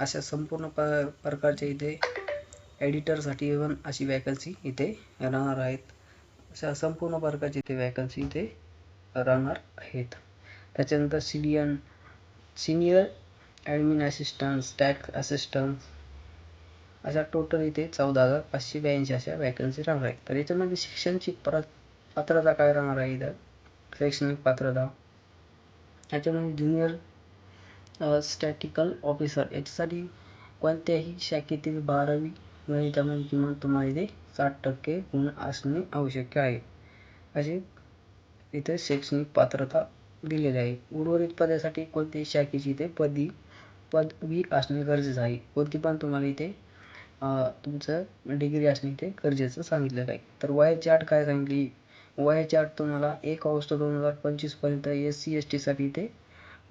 अशा संपूर्ण प प्रकारच्या इथे एडिटरसाठी पण अशी वॅकन्सी इथे राहणार आहेत. अशा संपूर्ण प्रकारची इथे वॅकन्सी इथे राहणार आहेत. त्याच्यानंतर सिनियन senior admin assistant stack assistant अशा टोटल इथे चौदा हजार पाचशे ब्याऐंशी अशा वॅकन्सी राहणार आहेत. तर याच्यामध्ये शिक्षणची पर पात्रता काय राहणार आहे इथं? शैक्षणिक पात्रता. त्याच्यामध्ये ज्युनियर स्टॅटिकल ऑफिसर याच्यासाठी कोणत्याही शाखेतील बारावी गणितामध्ये किमान तुम्हाला इथे साठ टक्के गुण असणे आवश्यक आहे. असे इथे शैक्षणिक पात्रता दिलेली आहे. उर्वरित पदासाठी कोणत्याही शाखेची इथे पदवी पदवी असणे गरजेचं आहे. कोणती पण तुम्हाला इथे तुमचं डिग्री असणे इथे गरजेचं सांगितलेलं आहे. तर वयाची अट काय सांगितली वयाची अट तुम्हाला एक ऑगस्ट दोन हजार पंचवीसपर्यंत एस सी एस टीसाठी इथे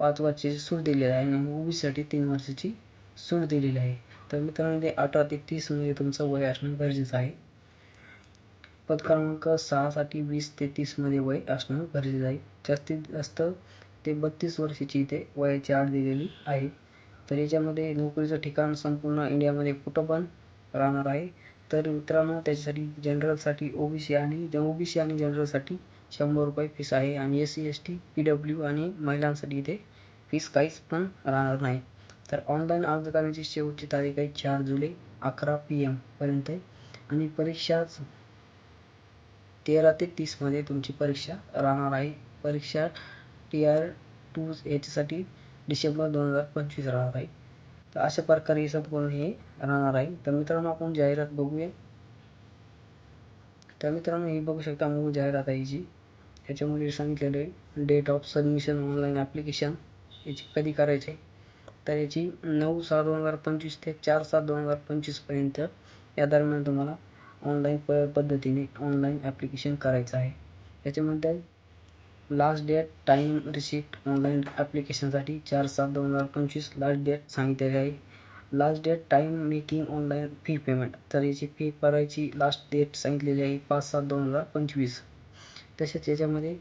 पाच वर्षाची सूट दिलेली आहे आणि ओबीसीसाठी तीन वर्षाची सूट दिलेली आहे. तर मित्रांनो ते अठरा ते तीसमध्ये म्हणजे तुमचं वय असणं गरजेचं आहे. पद क्रमांक सहासाठी वीस ते तीसमध्ये वय असणं गरजेचं आहे. जास्तीत जास्त ते बत्तीस वर्षाची इथे वयाची आठ दिलेली आहे. तर याच्यामध्ये नोकरीचं ठिकाण संपूर्ण इंडियामध्ये कुठं पण राहणार आहे. तर मित्रांनो त्याच्यासाठी जनरलसाठी ओ बी सी आणि ओ बी सी आणि जनरलसाठी शंभर रुपये फीस आहे आणि S C S T P W आणि महिलांसाठी इथे फीस काहीच पण राहणार नाही. तर ऑनलाईन अर्ज करण्याची शेवटची तारीख आहे चार जुलै अकरा पी एमपर्यंत आहे. आणि परीक्षा तेरा ते तीसमध्ये तुमची परीक्षा राहणार आहे. परीक्षा टी आर टू याच्यासाठी डिसेंबर दोन हजार पंचवीस राहणार आहे. तर अशा प्रकारे संपूर्ण हे राहणार आहे. तर मित्रांनो आपण जाहिरात बघूया. तर मित्रांनो ही बघू शकता मूळ जाहिरात आहे जी. याच्यामध्ये सांगितलेलं आहे date of submission online application याची कधी करायची तर याची नऊ सहा दोन हजार पंचवीस ते चार सात दोन हजार पंचवीसपर्यंत या दरम्यान तुम्हाला ऑनलाईन प पद्धतीने ऑनलाईन ॲप्लिकेशन करायचं आहे. याच्यामध्ये last date time receipt online ॲप्लिकेशनसाठी चार सात दोन हजार पंचवीस लास्ट डेट सांगितलेली आहे. Last date time making online fee payment तर याची फी भरायची लास्ट डेट सांगितलेली आहे पाच सात दोन हजार पंचवीस. तसेच याच्यामध्ये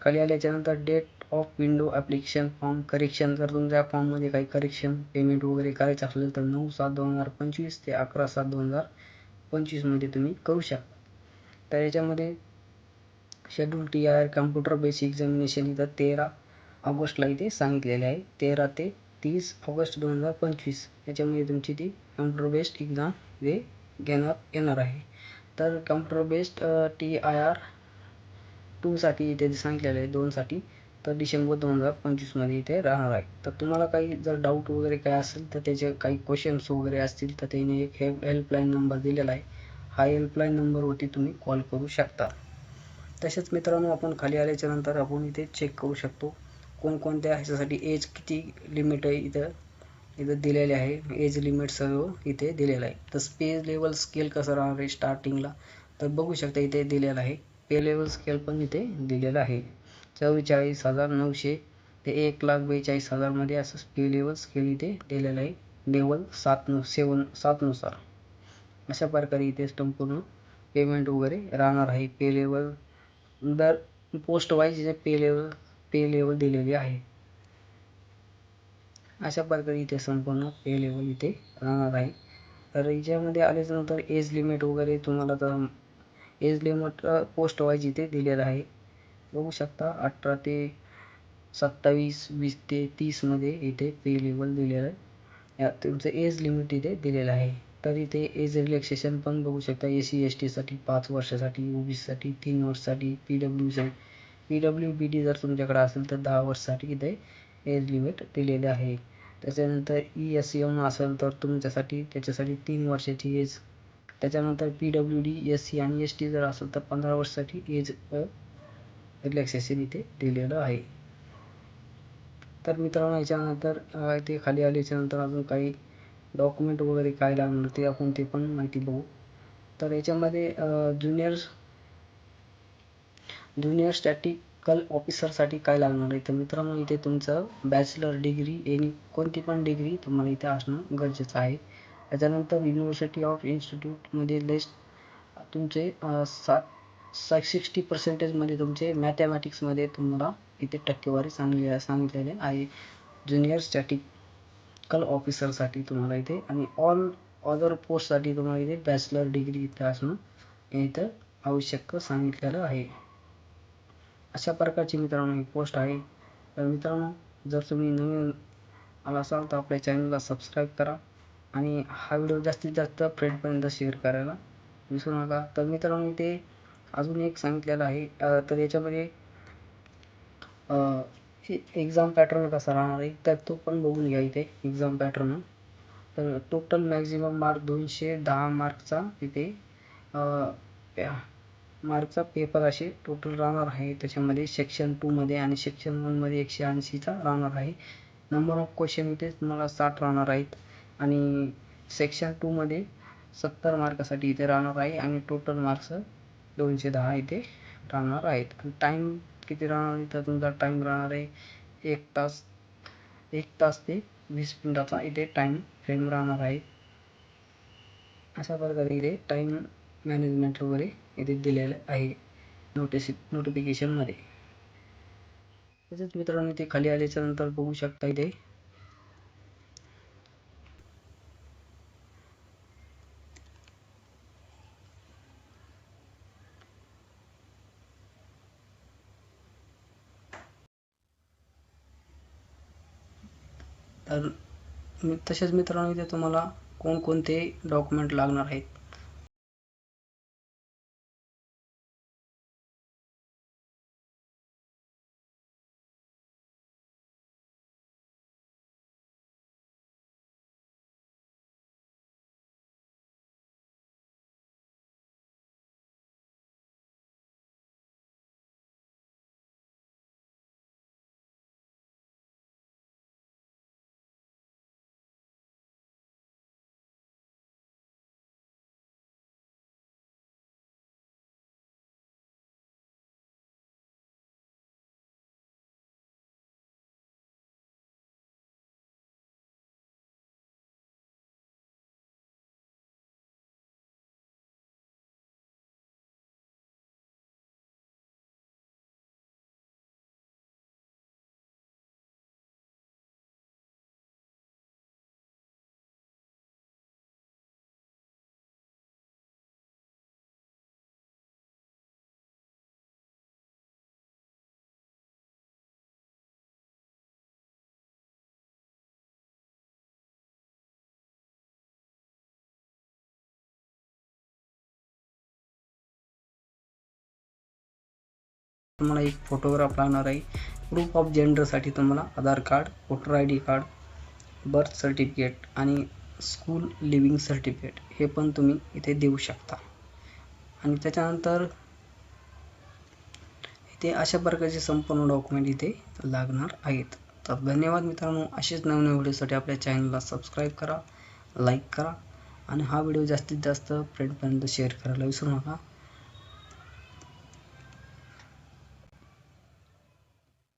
खाली आल्याच्यानंतर date of window application form correction जर तुमच्या फॉर्ममध्ये काही करेक्शन पेमेंट वगैरे करायचं असेल तर नऊ सात दोन हजार पंचवीस ते अकरा सात दोन हजार पंचवीसमध्ये तुम्ही करू शकता. तर याच्यामध्ये schedule T R computer basic examination इथं तेरा ऑगस्टला इथे सांगितलेले आहे. तेरा ते तीस ऑगस्ट दोन हजार पंचवीस. याच्यामध्ये तुमची ती कम्प्युटर बेस्ड एक्झाम हे घेण्यात येणार आहे. तर computer based T I R टूसाठी इथे सांगितलेलं आहे दोनसाठी तर डिसेंबर दोन हजार पंचवीसमध्ये इथे राहणार आहे. तर तुम्हाला काही जर डाऊट वगैरे काय असेल तर त्याचे काही क्वेश्चन्स वगैरे असतील तर त्याने एक हेल्प हेल्पलाईन नंबर दिलेला आहे. हा हेल्पलाईन नंबरवरती तुम्ही कॉल करू शकता. तसेच मित्रांनो आपण खाली आल्याच्यानंतर आपण इथे चेक करू शकतो कोणकोणत्या ह्याच्यासाठी एज किती लिमिट आहे इथं इथं दिलेले आहे. एज लिमिट सर्व इथे दिलेलं आहे. तर स्पेस लेवल स्केल कसं राहणार आहे स्टार्टिंगला तर बघू शकता इथे दिलेलं आहे. पे लेवल स्केल पण इथे दिलेलं आहे. चव्वेचाळीस हजार नऊशे ते एक लाख बेचाळीस हजारमध्ये असं पे लेवल स्केल इथे दिलेलं आहे. लेवल सात नु सेवन सातनुसार अशा प्रकारे इथे संपूर्ण पेमेंट वगैरे राहणार आहे. पे लेवल दर पोस्ट वाईज इथे पे लेवल पे लेवल दिलेली आहे. अशा प्रकारे इथे संपूर्ण पे लेवल इथे राहणार आहे. तर याच्यामध्ये आल्याच्यानंतर एज लिमिट वगैरे तुम्हाला तर एज लिमिट पोस्ट वाईज इथे दिलेलं आहे. बघू शकता अठरा ते सत्तावीस वीस ते तीसमध्ये इथे पे लेवल दिलेलं आहे. या तुमचं एज लिमिट इथे दिलेलं आहे. तर इथे एज रिलॅक्सेशन पण बघू शकता. ए सी एस टीसाठी पाच वर्षासाठी ओ बी सीसाठी तीन वर्षासाठी पी डब्ल्यूसाठी पी डब्ल्यू बी डी जर तुमच्याकडे असेल तर दहा वर्षासाठी इथे एज लिमिट दिलेली आहे. त्याच्यानंतर ई एस एम असेल तर तुमच्यासाठी त्याच्यासाठी तीन वर्षाची एज त्याच्यानंतर P W D S C आणि एस टी जर असेल तर पंधरा वर्षासाठी एज रिलॅक्सेशन इथे दिलेलं आहे. तर मित्रांनो याच्यानंतर इथे खाली आल्याच्यानंतर अजून काही डॉक्युमेंट वगैरे काय लागणार ते आपण ते पण माहिती बघू. तर याच्यामध्ये ज्युनियर ज्युनियर स्टॅटिकल ऑफिसरसाठी काय लागणार आहे? तर मित्रांनो इथे तुमचं बॅचलर डिग्री एनी कोणती पण डिग्री तुम्हाला इथे असणं गरजेचं आहे. त्याच्यानंतर युनिव्हर्सिटी ऑफ इन्स्टिट्यूटमध्ये लेस्ट तुमचे सा सा सिक्स्टी पर्सेंटेजमध्ये तुमचे मॅथॅमॅटिक्समध्ये तुम्हाला इथे टक्केवारी चांगली सांगितलेले आहे. ज्युनियर स्टॅटिक मेडिकल ऑफिसरसाठी तुम्हाला इथे आणि ऑल अदर पोस्टसाठी तुम्हाला इथे बॅचलर डिग्री इथे असणं इथं आवश्यक सांगितलेलं आहे. अशा प्रकारची मित्रांनो ही पोस्ट आहे. तर मित्रांनो जर तुम्ही नवीन आला असाल तर आपल्या चॅनलला सबस्क्राईब करा आणि हा व्हिडिओ जास्तीत जास्त फ्रेंडपर्यंत शेअर करायला विसरू नका. तर मित्रांनो इथे अजून एक सांगितलेलं आहे. तर याच्यामध्ये एक्झाम पॅटर्न कसा राहणार आहे? तर तो पण बघून घ्या इथे एक्झाम पॅटर्न तर टोटल मॅक्झिमम मार्क दोनशे दहा मार्कचा तिथे मार्कचा पेपर असे टोटल राहणार आहे. त्याच्यामध्ये सेक्शन टूमध्ये आणि सेक्शन वनमध्ये एकशे ऐंशीचा राहणार आहे. नंबर ऑफ क्वेश्चन इथे तुम्हाला साठ राहणार आहेत. आणि सेक्शन टूमध्ये सत्तर मार्कासाठी इथे राहणार आहे आणि टोटल मार्क्स दोनशे दहा इथे राहणार आहेत. टाईम किती राहणार इथं तुमचा टाईम राहणार आहे? एक तास एक तास ते वीस मिनिटाचा इथे टाईम फ्रेम राहणार आहे. अशा प्रकारे इथे टाईम मॅनेजमेंट वगैरे इथे दिलेलं आहे नोटिस नोटिफिकेशनमध्ये तसेच मित्रांनो इथे खाली आल्याच्यानंतर बघू शकता इथे तर तसेच मित्रांनो इथे तुम्हाला कोणकोणते डॉक्युमेंट लागणार आहेत? तुम्हाला एक फोटोग्राफ लागणार आहे. प्रूफ ऑफ जेंडरसाठी तुम्हाला Aadhaar card voter I D card birth certificate आणि स्कूल लिव्हिंग सर्टिफिकेट हे पण तुम्ही इथे देऊ शकता. आणि त्याच्यानंतर इथे अशा प्रकारचे संपूर्ण डॉक्युमेंट इथे लागणार आहेत. तर धन्यवाद मित्रांनो. असेच नवनवीन व्हिडिओसाठी आपल्या चॅनलला सबस्क्राईब करा लाईक करा आणि हा व्हिडिओ जास्तीत जास्त फ्रेंडपर्यंत शेअर करायला विसरू नका.